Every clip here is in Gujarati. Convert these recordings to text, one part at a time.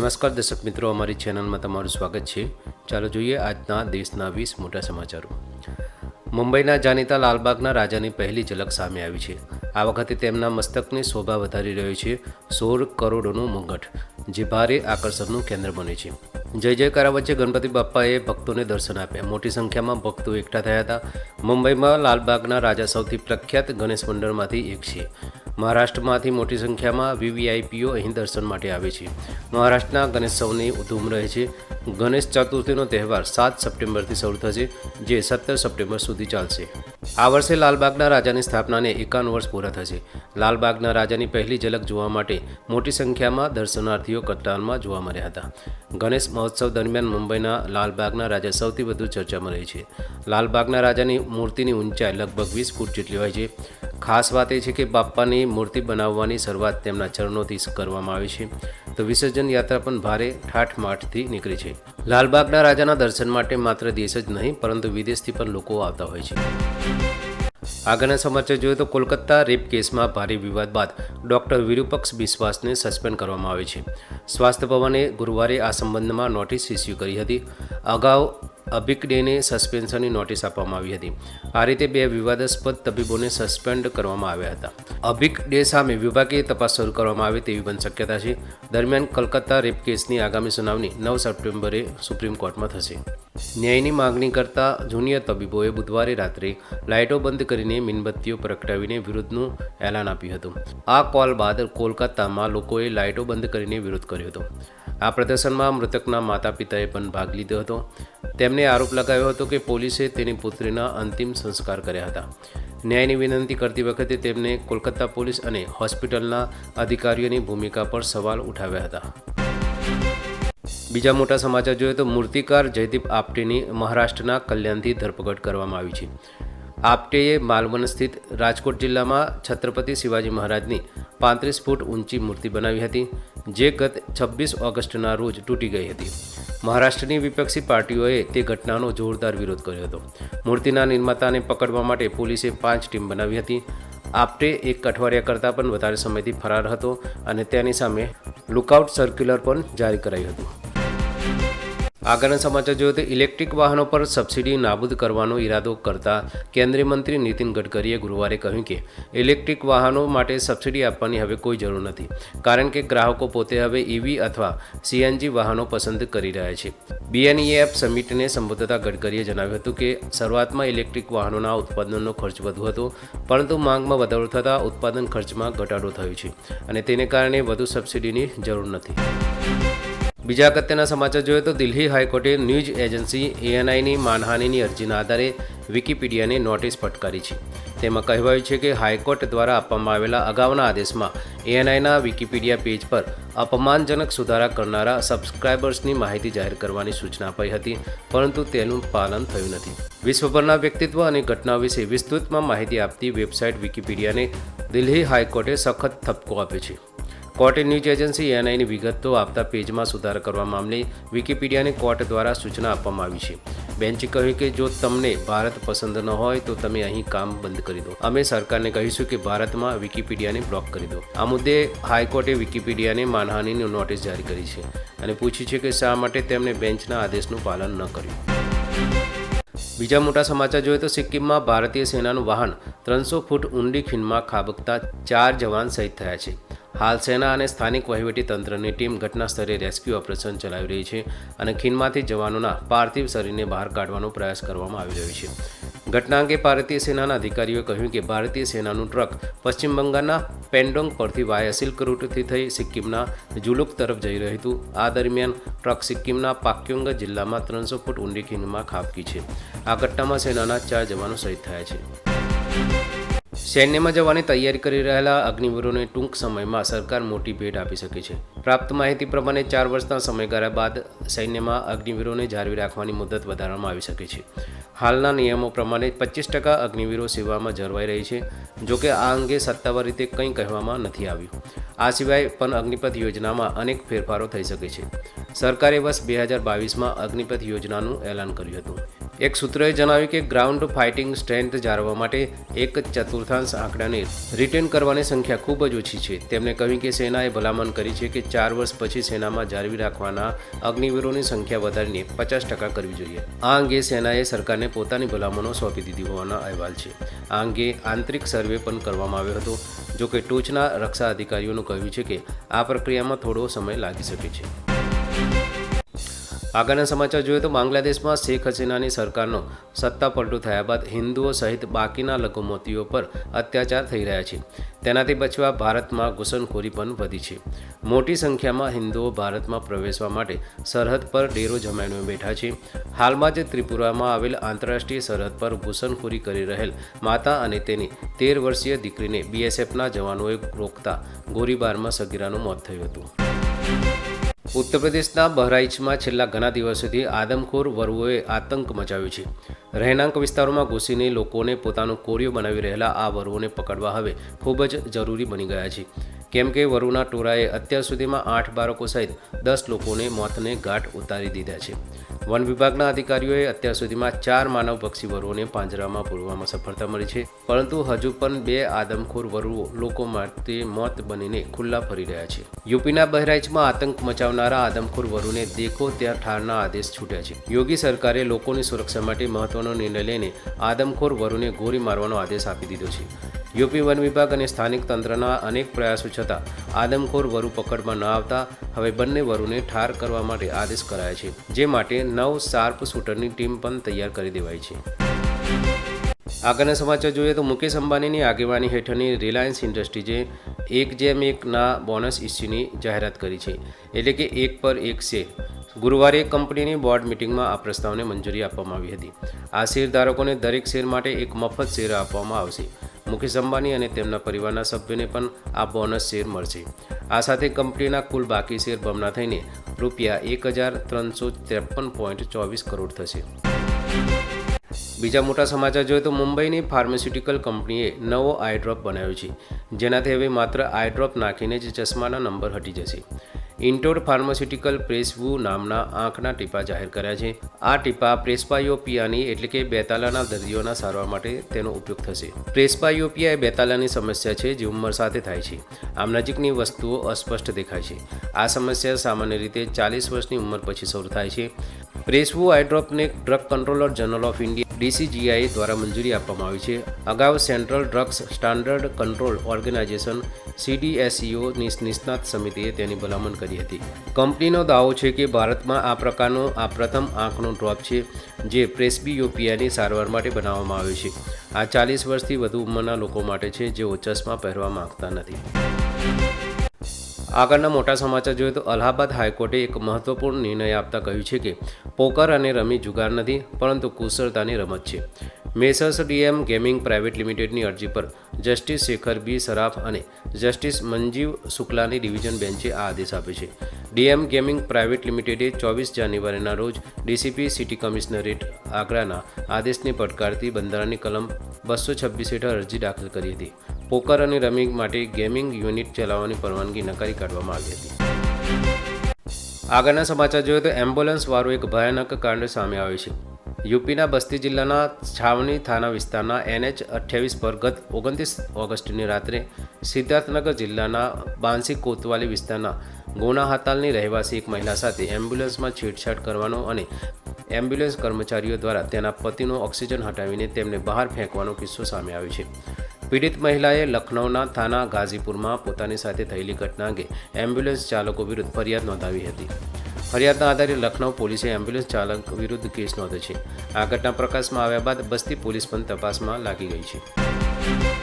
નમસ્કાર દર્શક મિત્રો, અમારી ચેનલમાં તમારું સ્વાગત છે. ચાલો જોઈએ આજના દેશના વીસ મોટા સમાચારો. મુંબઈના જાણીતા લાલબાગના રાજાની પહેલી ઝલક સામે આવી છે. આ વખતે તેમના મસ્તકની શોભા વધારી રહ્યો છે સોળ કરોડોનું મુંગટ, જે ભારે આકર્ષણનું કેન્દ્ર બને છે. જય જયકારા વચ્ચે ગણપતિ બાપ્પાએ ભક્તોને દર્શન આપ્યા. મોટી સંખ્યામાં ભક્તો એકઠા થયા હતા. મુંબઈમાં લાલબાગના રાજા સૌથી પ્રખ્યાત ગણેશ મંડળમાંથી એક છે. મહારાષ્ટ્રમાંથી મોટી સંખ્યામાં વીવીઆઈપીઓ અહીં દર્શન માટે આવે છે. મહારાષ્ટ્રના ગણેશોત્સવની ધૂમ રહે છે. ગણેશ ચતુર્થીનો તહેવાર સાત સપ્ટેમ્બરથી શરૂ થશે, જે સત્તર સપ્ટેમ્બર સુધી ચાલશે. આ વર્ષે લાલબાગના રાજાની સ્થાપનાને એકાવન વર્ષ પૂરા થશે. લાલબાગના રાજાની પહેલી ઝલક જોવા માટે મોટી સંખ્યામાં દર્શનાર્થીઓ કતારમાં જોવા મળ્યા હતા. ગણેશ મહોત્સવ દરમિયાન મુંબઈના લાલબાગના રાજા સૌથી વધુ ચર્ચામાં રહે છે. લાલબાગના રાજાની મૂર્તિની ઊંચાઈ લગભગ વીસ ફૂટ જેટલી હોય છે. ખાસ વાત એ છે કે બાપ્પાની મૂર્તિ બનાવવાની શરૂઆત તેમના ચરણોથી કરવામાં આવે છે. તો વિસર્જન યાત્રા પણ ભારે ઠાઠમાઠથી નીકળે છે. લાલબાગના રાજાના દર્શન માટે માત્ર દેશ જ નહીં, પરંતુ વિદેશથી પણ લોકો આવતા હોય છે. આગળના સમાચાર જોઈએ તો કોલકાતા રેપ કેસમાં ભારે વિવાદ બાદ ડોક્ટર વિરૂપક્ષ બિસ્વાસને સસ્પેન્ડ કરવામાં આવે છે. સ્વાસ્થ્ય ભવને ગુરુવારે આ સંબંધમાં નોટિસ ઇસ્યુ કરી હતી. અગાઉ અભિક ડેને સસ્પેન્શનની નોટિસ આપવામાં આવી હતી. આ રીતે બે વિવાદાસ્પદ તબીબોને સસ્પેન્ડ કરવામાં આવ્યા હતા. અભિક ડે સામે વિભાગીય તપાસ શરૂ કરવામાં આવે તેવી પણ શક્યતા છે. દરમિયાન કલકત્તા રેપ કેસની આગામી સુનાવણી નવ સપ્ટેમ્બરે સુપ્રીમ કોર્ટમાં થશે. ન્યાયની માગણી કરતા જુનિયર તબીબોએ બુધવારે રાત્રે લાઇટો બંધ કરીને મીણબત્તીઓ પ્રગટાવીને વિરોધનું એલાન આપ્યું હતું. આ કોલ બાદ કોલકાતામાં લોકોએ લાઇટો બંધ કરીને વિરોધ કર્યો હતો. આ પ્રદર્શનમાં મૃતકના માતા પિતાએ પણ ભાગ લીધો હતો. તેમણે આરોપ લગાવ્યો હતો કે પોલીસે તેની પુત્રીના અંતિમ સંસ્કાર કર્યા હતા. ન્યાયની વિનંતી કરતી વખતે તેમને કોલકાતા પોલીસ અને હોસ્પિટલના અધિકારીઓની ભૂમિકા પર સવાલ ઉઠાવ્યા હતા. બીજા મોટા સમાચાર જોઈએ તો મૂર્તિકાર જયદીપ આપટેની મહારાષ્ટ્રના કલ્યાણથી ધરપકડ કરવામાં આવી છે. આપટેએ માલવન સ્થિત રાજકોટ જિલ્લામાં છત્રપતિ શિવાજી મહારાજની પાંત્રીસ ફૂટ ઊંચી મૂર્તિ બનાવી હતી, જે ગત છવ્વીસ ઓગસ્ટના રોજ તૂટી ગઈ હતી. મહારાષ્ટ્રની વિપક્ષી પાર્ટીઓએ તે ઘટનાનો જોરદાર વિરોધ કર્યો હતો. મૂર્તિના નિર્માતાને પકડવા માટે પોલીસે પાંચ ટીમ બનાવી હતી. આપટે એક અઠવાડિયા કરતાં પણ વધારે સમયથી ફરાર હતો અને તેની સામે લુકઆઉટ સર્ક્યુલર પણ જારી કરાયું હતું. આગળના સમાચાર જોઈએ તો ઇલેક્ટ્રિક વાહનો પર સબસિડી નાબૂદ કરવાનો ઈરાદો કરતા કેન્દ્રીય મંત્રી નીતિન ગડકરીએ ગુરુવારે કહ્યું કે ઇલેક્ટ્રિક વાહનો માટે સબસિડી આપવાની હવે કોઈ જરૂર નથી, કારણ કે ગ્રાહકો પોતે હવે ઇવી અથવા સીએનજી વાહનો પસંદ કરી રહ્યા છે. બીએનઈએફ સમિટને સંબોધતા ગડકરીએ જણાવ્યું હતું કે શરૂઆતમાં ઇલેક્ટ્રિક વાહનોના ઉત્પાદનનો ખર્ચ વધુ હતો, પરંતુ માંગમાં વધારો થતાં ઉત્પાદન ખર્ચમાં ઘટાડો થયો છે અને તેને કારણે વધુ સબસિડીની જરૂર નથી. બીજા અગત્યના સમાચાર જોઈએ તો દિલ્હી હાઈકોર્ટે ન્યૂઝ એજન્સી એએનઆઈની માનહાનિની અરજીના આધારે વિકિપીડિયાને નોટિસ ફટકારી છે. તેમાં કહેવાયું છે કે હાઈકોર્ટ દ્વારા આપવામાં આવેલા અગાઉના આદેશમાં એએનઆઈના વિકિપીડિયા પેજ પર અપમાનજનક સુધારા કરનારા સબસ્ક્રાઇબર્સની માહિતી જાહેર કરવાની સૂચના અપાઈ હતી, પરંતુ તેનું પાલન થયું નથી. વિશ્વભરના વ્યક્તિત્વ અને ઘટનાઓ વિશે વિસ્તૃતમાં માહિતી આપતી વેબસાઇટ વિકિપીડિયાને દિલ્હી હાઈકોર્ટે સખત ઠપકો આપ્યો છે. કોર્ટે ન્યૂઝ એજન્સી એનઆઈની વિગતો આપતા પેજમાં સુધાર કરવા મામલે વિકિપીડિયાને કોર્ટ દ્વારા સૂચના આપવામાં આવી છે. બેન્ચે કહ્યું કે જો તમને ભારત પસંદ ન હોય તો તમે અહીં કામ બંધ કરી દો. અમે સરકારને કહીશું કે ભારતમાં વિકિપીડિયાને બ્લોક કરી દો. આ મુદ્દે હાઈકોર્ટે વિકિપીડિયાને માનહાનિની નોટિસ જારી કરી છે અને પૂછ્યું છે કે શા માટે તેમણે બેન્ચના આદેશનું પાલન ન કર્યું. બીજા મોટા સમાચાર જોઈએ તો સિક્કિમમાં ભારતીય સેનાનું વાહન ત્રણસો ફૂટ ઊંડી ખીણમાં ખાબકતા ચાર જવાન શહીદ થયા છે. હાલ સેના અને સ્થાનિક વહીવટી તંત્રની ટીમ ઘટના સ્થળે રેસ્ક્યુ ઓપરેશન ચલાવી રહી છે અને ખીણમાંથી જવાનોના પાર્થિવ શરીરને બહાર કાઢવાનો પ્રયાસ કરવામાં આવી રહ્યો છે. ઘટના અંગે ભારતીય સેનાના અધિકારીઓએ કહ્યું કે ભારતીય સેનાનું ટ્રક પશ્ચિમ બંગાળના પેન્ડોંગ પરથી વાયા સિલ્ક રૂટથી થઈ સિક્કિમના જુલુક તરફ જઈ રહ્યું હતું. આ દરમિયાન ટ્રક સિક્કિમના પાક્યુંગ જિલ્લામાં ત્રણસો ફૂટ ઊંડી ખીણમાં ખાબકી છે. આ ઘટનામાં સેનાના ચાર જવાનો શહીદ થયા છે. સૈન્યમાં જવાની તૈયારી કરી રહેલા અગ્નિવીરોને ટૂંક સમયમાં સરકાર મોટી ભેટ આપી શકે છે. પ્રાપ્ત માહિતી પ્રમાણે ચાર વર્ષના સમયગાળા બાદ સૈન્યમાં અગ્નિવીરોને જાળવી રાખવાની મુદત વધારવામાં આવી શકે છે. હાલના નિયમો પ્રમાણે પચીસ ટકા અગ્નિવીરો સેવામાં જળવાઈ રહી છે જોકે આ અંગે સત્તાવાર રીતે કંઈ કહેવામાં નથી આવ્યું. આ સિવાય પણ અગ્નિપથ યોજનામાં અનેક ફેરફારો થઈ શકે છે. સરકારે વર્ષ બે હજાર બાવીસમાં અગ્નિપથ યોજનાનું એલાન કર્યું હતું. એક સૂત્રએ જણાવ્યું કે ગ્રાઉન્ડ ફાઇટિંગ સ્ટ્રેન્થ જાળવવા માટે એક ચતુર્થાંશ આંકડાને રિટેન કરવાની સંખ્યા ખૂબ જ ઓછી છે. તેમણે કહ્યું કે સેનાએ ભલામણ કરી છે કે ચાર વર્ષ પછી સેનામાં જાળવી રાખવાના અગ્નિવીરોની સંખ્યા વધારીને પચાસ ટકા કરવી જોઈએ. આ અંગે સેનાએ સરકારને પોતાની ભલામણો સોંપી દીધી હોવાના અહેવાલ છે. આ અંગે આંતરિક સર્વે પણ કરવામાં આવ્યો હતો. જો કે ટોચના રક્ષા અધિકારીઓનું કહ્યું છે કે આ પ્રક્રિયામાં થોડો સમય લાગી શકે છે. આગળના સમાચાર જોઈએ તો બાંગ્લાદેશમાં શેખ હસીનાની સરકારનો સત્તા પલટું થયા બાદ હિન્દુઓ સહિત બાકીના લઘુમતીઓ પર અત્યાચાર થઈ રહ્યા છે. તેનાથી બચવા ભારતમાં ઘૂસણખોરી પણ વધી છે. મોટી સંખ્યામાં હિન્દુઓ ભારતમાં પ્રવેશવા માટે સરહદ પર ડેરો જમાવીને બેઠા છે. હાલમાં જ ત્રિપુરામાં આવેલ આંતરરાષ્ટ્રીય સરહદ પર ઘૂસણખોરી કરી રહેલ માતા અને તેની તેર વર્ષીય દીકરીને બીએસએફના જવાનોએ રોકતા ગોળીબારમાં સગીરાનું મોત થયું હતું. ઉત્તર પ્રદેશના બહરાઇચમાં છેલ્લા ઘણા દિવસોથી આદમખોર વરુઓએ આતંક મચાવ્યો છે. રહેણાંક વિસ્તારોમાં ઘૂસીને લોકોને પોતાનું કોરિયો બનાવી રહેલા આ વરુઓને પકડવા હવે ખૂબ જ જરૂરી બની ગયા છે. કેમ કે વરુના ટોરાએ અત્યાર સુધીમાં આઠ બાળકો સહિત દસ લોકોને મોતને ઘાટ ઉતારી દીધા છે. વન વિભાગના અધિકારીઓએ અત્યાર સુધીમાં ચાર માનવ પક્ષી વરુઓને પાંજરામાં પૂરવામાં સફળતા મળી છે, પરંતુ હજુ પણ બે આદમખોર વરુઓ લોકો માટે મોત બનીને ખુલ્લા ફરી રહ્યા છે. યુપીના બહરાઇચમાં આતંક મચાવનારા આદમખોર વરુને દેખો ત્યાં ઠારના આદેશ છૂટ્યા છે. યોગી સરકારે લોકોની સુરક્ષા માટે મહત્વનો નિર્ણય લઈને આદમખોર વરુને ગોળી મારવાનો આદેશ આપી દીધો છે. યુપી વન વિભાગ અને સ્થાનિક તંત્રના અનેક પ્રયાસો છતાં આદમખોર વરુ પકડમાં ન આવતા હવે બંને વરુને ઠાર કરવા માટે આદેશ કરાયા છે, જે માટે નવ શાર્પ શૂટરની ટીમ પણ તૈયાર કરી દેવાઈ છે. આગળના સમાચાર જોઈએ તો મુકેશ અંબાણીની આગેવાની હેઠળની રિલાયન્સ ઇન્ડસ્ટ્રીઝે એક જેમ એકના બોનસ ઇસ્યુની જાહેરાત કરી છે, એટલે કે એક પર એક શેર ગુરુવારે કંપનીની બોર્ડ મિટિંગમાં આ પ્રસ્તાવને મંજૂરી આપવામાં આવી હતી. આ શેરધારકોને દરેક શેર માટે એક મફત શેર આપવામાં આવશે. મુકેશ અંબાણી અને તેમના પરિવારના સભ્યોને પણ આ બોનસ શેર મળશે. આ સાથે કંપનીના કુલ બાકી શેર બમણા થઈને રૂપિયા એક હજાર ત્રણસો ત્રેપન પોઈન્ટ ચોવીસ કરોડ થશે. બીજા મોટા સમાચાર જોઈએ તો મુંબઈની ફાર્માસ્યુટિકલ કંપનીએ નવો આઈડ્રોપ બનાવ્યો છે. જેનાથી હવે માત્ર આઈડ્રોપ નાખીને જ ચશ્માના નંબર હટી જશે. ઇન્ટોર ફાર્માસ્યુટિકલ પ્રેસવુ નામના આંખના ટીપા જાહેર કર્યા છે. આ ટીપા પ્રેસ્પાયોપિયાની એટલે કે બેતાલાના દર્દીઓના સારવાર માટે તેનો ઉપયોગ થશે. પ્રેસ્પાયોપિયા એ બેતાલાની સમસ્યા છે જે ઉંમર સાથે થાય છે. આમ નજીકની વસ્તુઓ અસ્પષ્ટ દેખાય છે. આ સમસ્યા સામાન્ય રીતે ચાલીસ વર્ષની ઉંમર પછી શરૂ થાય છે. પ્રેસવુ આઈડ્રોપને drug controller general of India DCGI દ્વારા મંજૂરી આપવામાં આવી છે. અગાઉ central drugs standard control organisation સીડીએસઈઓની નિષ્ણાત સમિતિએ તેની ભલામણ કરી હતી. કંપનીનો દાવો છે કે ભારતમાં આ પ્રકારનો, આ પ્રથમ આંખનો ડ્રોપ છે જે પ્રેસબીયોપિયાની સારવાર માટે બનાવવામાં આવ્યો છે. આ ચાલીસ વર્ષથી વધુ ઉંમરના લોકો માટે છે જેઓ ચશ્મા પહેરવા માંગતા નથી. આગળના મોટા સમાચાર જોઈએ તો અલ્હાબાદ હાઈકોર્ટે એક મહત્વપૂર્ણ નિર્ણય આપતા કહ્યું છે કે પોકર અને રમી જુગાર નથી, પરંતુ કુશળતાની રમત છે. મેસર્સ ડીએમ ગેમિંગ પ્રાઇવેટ લિમિટેડની અરજી પર જસ્ટિસ શેખર બી સરાફ અને જસ્ટિસ મંજીવ શુક્લાની ડિવિઝન બેન્ચે આ આદેશ આપ્યો છે. ડીએમ ગેમિંગ પ્રાઇવેટ લિમિટેડે ચોવીસ જાન્યુઆરીના રોજ ડીસીપી સિટી કમિશનરેટ આગ્રાના આદેશને પડકારતી બંધારણની કલમ બસો છવ્વીસ હેઠળ અરજી દાખલ કરી હતી. પોકર અને રમી માટે ગેમિંગ યુનિટ ચલાવવાની પરવાનગી નકારી કાઢવામાં આવી હતી. આગળના સમાચાર જોઈએ તો એમ્બ્યુલન્સ વાળું એક ભયાનક કાંડ સામે આવ્યો છે. યુપીના બસ્તી જિલ્લાના છાવણી થાના વિસ્તારના એનએચ અઠ્યાવીસ પર ગત ઓગણત્રીસ ઓગસ્ટની રાત્રે સિદ્ધાર્થનગર જિલ્લાના બાંસી કોતવાલી વિસ્તારના ગોના હાતાલની રહેવાસી એક મહિલા સાથે એમ્બ્યુલન્સમાં છેડછાડ કરવાનો અને એમ્બ્યુલન્સ કર્મચારીઓ દ્વારા તેના પતિનો ઓક્સિજન હટાવીને તેમને બહાર ફેંકવાનો કિસ્સો સામે આવ્યો છે. પીડિત મહિલાએ લખનૌના થાના ગાઝીપુરમાં પોતાની સાથે થયેલી ઘટના અંગે એમ્બ્યુલન્સ ચાલકો વિરુદ્ધ ફરિયાદ નોંધાવી હતી. ફરિયાદના આધારે લખનૌ પોલીસે એમ્બ્યુલન્સ ચાલક વિરુદ્ધ કેસ નોંધ્યો છે. આ ઘટના પ્રકાશમાં આવ્યા બાદ બસ્તી પોલીસ પણ તપાસમાં લાગી ગઈ છે.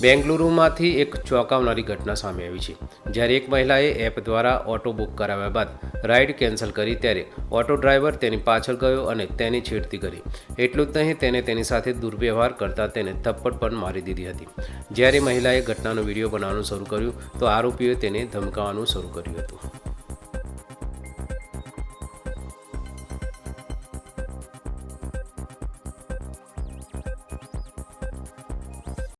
બેંગલુરુમાંથી એક ચોંકાવનારી ઘટના સામે આવી છે. જ્યારે એક મહિલાએ એપ દ્વારા ઓટો બુક કરાવ્યા બાદ રાઇડ કેન્સલ કરી, ત્યારે ઓટો ડ્રાઈવર તેની પાછળ ગયો અને તેની છેડતી કરી. એટલું જ નહીં, તેને તેની સાથે દુર્વ્યવહાર કરતાં તેને થપ્પડ પણ મારી દીધી હતી. જ્યારે મહિલાએ ઘટનાનો વીડિયો બનાવવાનું શરૂ કર્યું, તો આરોપીઓએ તેને ધમકાવવાનું શરૂ કર્યું હતું.